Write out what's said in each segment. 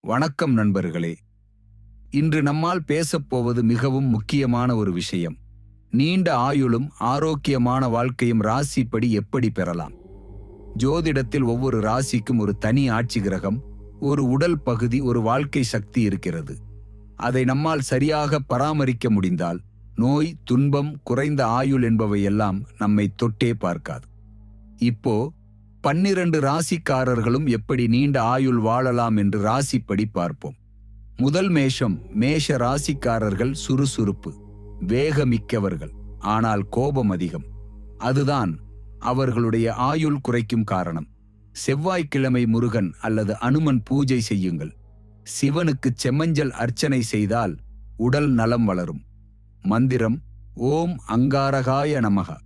வணக்கம் நண்பர்களே. இன்று நம்மால் பேசப்போவது மிகவும் முக்கியமான ஒரு விஷயம். நீண்ட ஆயுளும் ஆரோக்கியமான வாழ்க்கையும் ராசிப்படி எப்படி பெறலாம்? ஜோதிடத்தில் ஒவ்வொரு ராசிக்கும் ஒரு தனி ஆட்சி கிரகம் ஒரு உடல் பகுதி ஒரு வாழ்க்கை சக்தி இருக்கிறது. அதை நம்மால் சரியாக பராமரிக்க முடிந்தால் நோய் துன்பம் குறைந்த ஆயுள் என்பவையெல்லாம் நம்மை தொட்டே பார்க்காது. இப்போ பன்னிரண்டு ராசிக்காரர்களும் எப்படி நீண்ட ஆயுள் வாழலாம் என்று ராசிப்படி பார்ப்போம். முதல் மேஷம் மேஷ ராசிக்காரர்கள் சுறுசுறுப்பு வேகமிக்கவர்கள் ஆனால் கோபம் அதிகம். அதுதான் அவர்களுடைய ஆயுள் குறைக்கும் காரணம். செவ்வாய்க்கிழமை முருகன் அல்லது அனுமன் பூஜை செய்யுங்கள். சிவனுக்கு செம்மஞ்சள் அர்ச்சனை செய்தால் உடல் நலம் வளரும். மந்திரம் ஓம் அங்காரகாய நமக.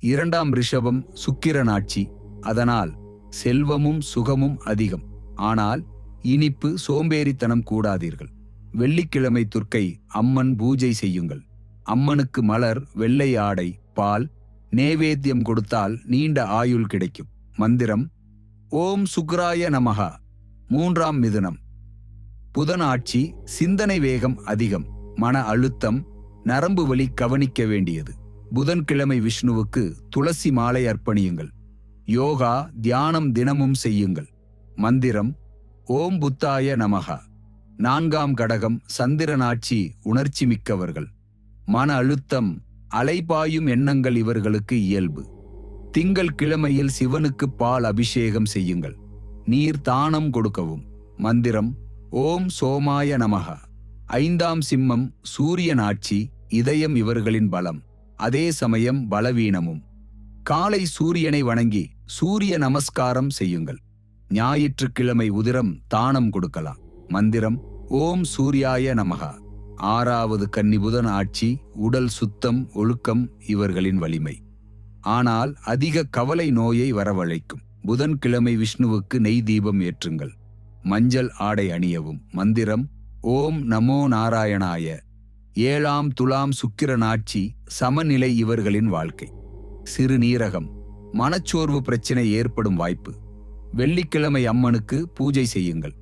இரண்டாம் ரிஷபம் சுக்கிரனாட்சி அதனால் செல்வமும் சுகமும் அதிகம். ஆனால் இனிப்பு சோம்பேறித்தனம் கூடாதீர்கள். வெள்ளிக்கிழமை துர்க்கை அம்மன் பூஜை செய்யுங்கள். அம்மனுக்கு மலர் வெள்ளை ஆடை பால் நேவேத்தியம் கொடுத்தால் நீண்ட ஆயுள் கிடைக்கும். மந்திரம் ஓம் சுக்ராய நமகா. மூன்றாம் மிதுனம். புதன் ஆட்சி சிந்தனை வேகம் அதிகம். மன அழுத்தம் நரம்பு வலி கவனிக்க வேண்டியது. புதன்கிழமை விஷ்ணுவுக்கு துளசி மாலை அர்ப்பணியுங்கள். யோகா தியானம் தினமும் செய்யுங்கள். மந்திரம் ஓம் புத்தாய நமகா நான்காம் கடகம் சந்திரனாட்சி உணர்ச்சி மிக்கவர்கள். மன அழுத்தம் அலைபாயும் எண்ணங்கள் இவர்களுக்கு இயல்பு. திங்கள் கிழமையில் சிவனுக்கு பால் அபிஷேகம் செய்யுங்கள். நீர் தானம் கொடுக்கவும். மந்திரம் ஓம் சோமாய நமக ஐந்தாம் சிம்மம் சூரியன் ஆட்சி இதயம் இவர்களின் பலம். அதே சமயம் பலவீனமும். காலை சூரியனை வணங்கி சூரிய நமஸ்காரம் செய்யுங்கள். ஞாயிற்றுக்கிழமை உதிரம் தானம் கொடுக்கலாம். மந்திரம் ஓம் சூர்யாய நமகா ஆறாவது கன்னி புதன் ஆட்சி உடல் சுத்தம் ஒழுக்கம் இவர்களின் வலிமை. ஆனால் அதிக கவலை நோயை வரவழைக்கும். புதன்கிழமை விஷ்ணுவுக்கு நெய் தீபம் ஏற்றுங்கள். மஞ்சள் ஆடை அணியவும். மந்திரம் ஓம் நமோ நாராயணாய. ஏழாம் துலாம் சுக்கிரனாட்சி சமநிலை இவர்களின் வாழ்க்கை. சிறுநீரகம் மனச்சோர்வு பிரச்சனை ஏற்படும் வாய்ப்பு. வெள்ளிக்கிழமை அம்மனுக்கு பூஜை செய்யுங்கள்.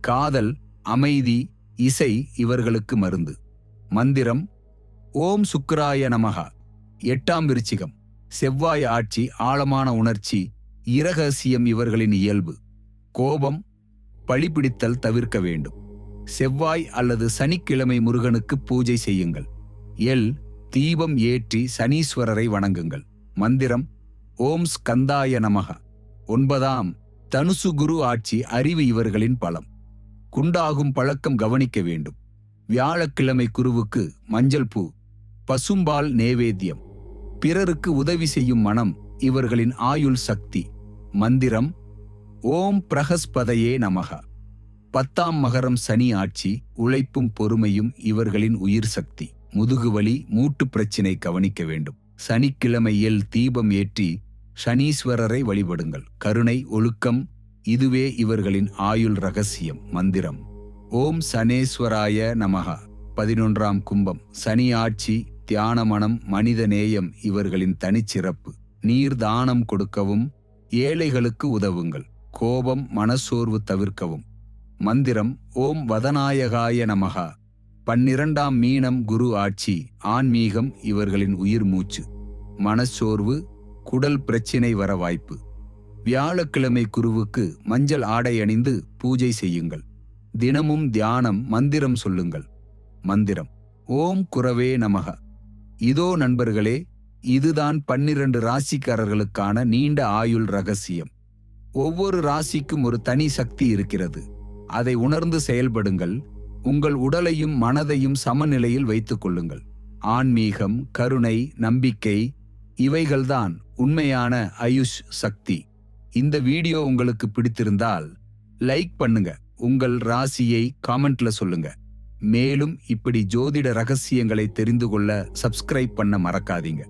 காதல் அமைதி இசை இவர்களுக்கு மருந்து. மந்திரம் ஓம் சுக்கராய நமகா எட்டாம் விருச்சிகம் செவ்வாய் ஆட்சி ஆழமான உணர்ச்சி இரகசியம் இவர்களின் இயல்பு. கோபம் பழிபிடித்தல் தவிர்க்க வேண்டும். செவ்வாய் அல்லது சனிக்கிழமை முருகனுக்கு பூஜை செய்யுங்கள். எல் தீபம் ஏற்றி சனீஸ்வரரை வணங்குங்கள். மந்திரம் ஓம் ஸ்கந்தாய நமக ஒன்பதாம் தனுசு குரு ஆட்சி அறிவு இவர்களின் பலம். குண்டாகும் பழக்கம் கவனிக்க வேண்டும். வியாழக்கிழமை குருவுக்கு மஞ்சள் பூ. பசும்பால் நேவேத்தியம். பிறருக்கு உதவி செய்யும் மனம் இவர்களின் ஆயுள் சக்தி. மந்திரம் ஓம் பிரகஸ்பதையே நமக. பத்தாம் மகரம் சனி ஆட்சி உழைப்பும் பொறுமையும் இவர்களின் உயிர் சக்தி. முதுகுவலி மூட்டு பிரச்சினை கவனிக்க வேண்டும். சனிக்கிழமையில் தீபம் ஏற்றி சனீஸ்வரரை வழிபடுங்கள். கருணை ஒழுக்கம் இதுவே இவர்களின் ஆயுள் ரகசியம் மந்திரம். ஓம் சனேஸ்வராய நமகா. பதினொன்றாம் கும்பம் சனி ஆட்சி தியான மனம் மனித நேயம் இவர்களின் தனிச்சிறப்பு. நீர் தானம் கொடுக்கவும் ஏழைகளுக்கு உதவுங்கள். கோபம் மனசோர்வு தவிர்க்கவும். மந்திரம் ஓம் வதநாயகாய நமகா பன்னிரண்டாம் மீனம் குரு ஆட்சி ஆன்மீகம் இவர்களின் உயிர் மூச்சு. மனச்சோர்வு குடல் பிரச்சினை வர வாய்ப்பு. வியாழக்கிழமை குருவுக்கு மஞ்சள் ஆடை அணிந்து பூஜை செய்யுங்கள். தினமும் தியானம் மந்திரம் சொல்லுங்கள். மந்திரம் ஓம் குரவே நமக இதோ நண்பர்களே இதுதான் பன்னிரண்டு ராசிக்காரர்களுக்கான நீண்ட ஆயுள் ரகசியம். ஒவ்வொரு ராசிக்கும் ஒரு தனி சக்தி இருக்கிறது. அதை உணர்ந்து செயல்படுங்கள். உங்கள் உடலையும் மனதையும் சமநிலையில் வைத்துக் கொள்ளுங்கள். ஆன்மீகம் கருணை நம்பிக்கை இவைகள்தான் உண்மையான ஆயுஷ் சக்தி. இந்த வீடியோ உங்களுக்கு பிடித்திருந்தால் லைக் பண்ணுங்க. உங்கள் ராசியை காமெண்ட்ல சொல்லுங்க. மேலும் இப்படி ஜோதிட ரகசியங்களை தெரிந்து கொள்ள சப்ஸ்கிரைப் பண்ண மறக்காதீங்க.